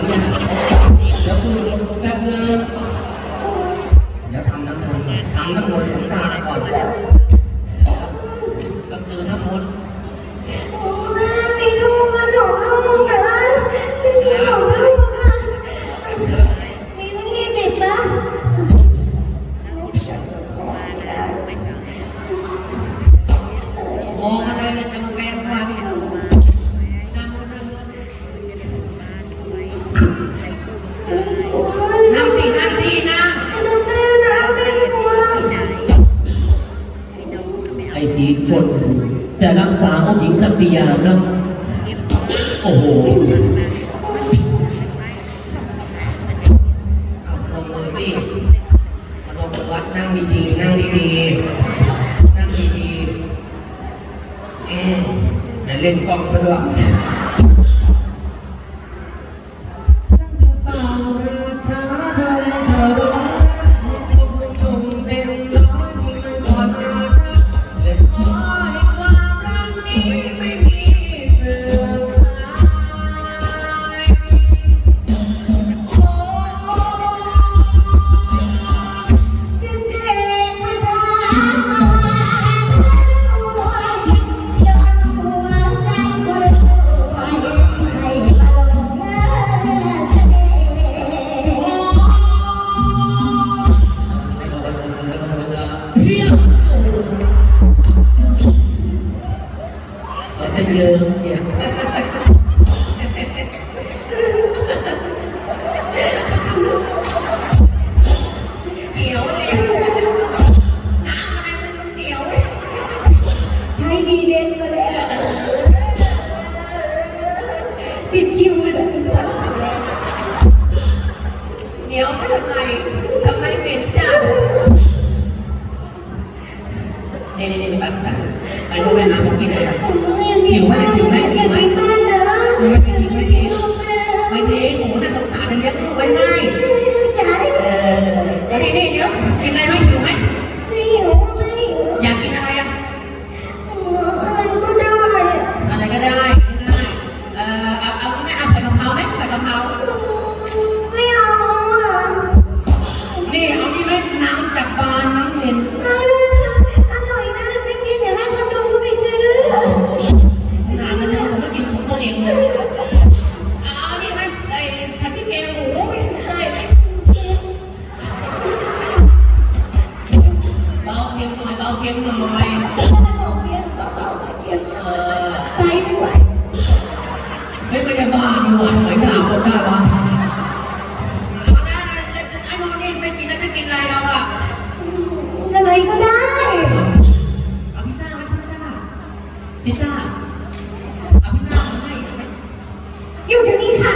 depannya ไอ้สีชนจะรักษาผู้หญิงกัปปิยาครับ โอ้โหลงมือสิลงมือวัดนั่งดีๆ นั่งดีๆ นั่งดีๆเอืมเล่นกล้องซะด้วย เสียงสูงเรายะเสียงเสียง นี่นี่นี่ไปไปไปพวกแหาของกินเลยหิวไหมหิวไหมหิวไหมไม่ทิ้งไม่ทิ้งไม่ทิ้งผมน่าสงสารนะเลี้ยไปให้ ไรเราล่ะอะไรก็ได้เอาพี่จ้าไหพี่จ้าพี่จ้าเอาพี่จ้ามาอยู่เดี๋ยวนี้ค่ะ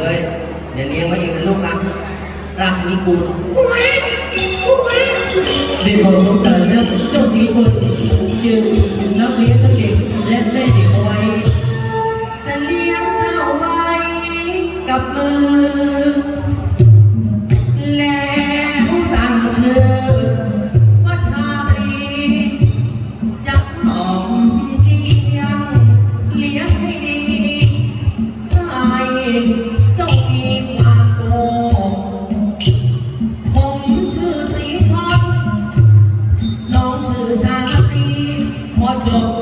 เลย เดี๋ยวเลี้ยงไว้เองเป็นลูกนะราชนิกูล ดีพอรู้ใจเนี่ย জাতির ভজন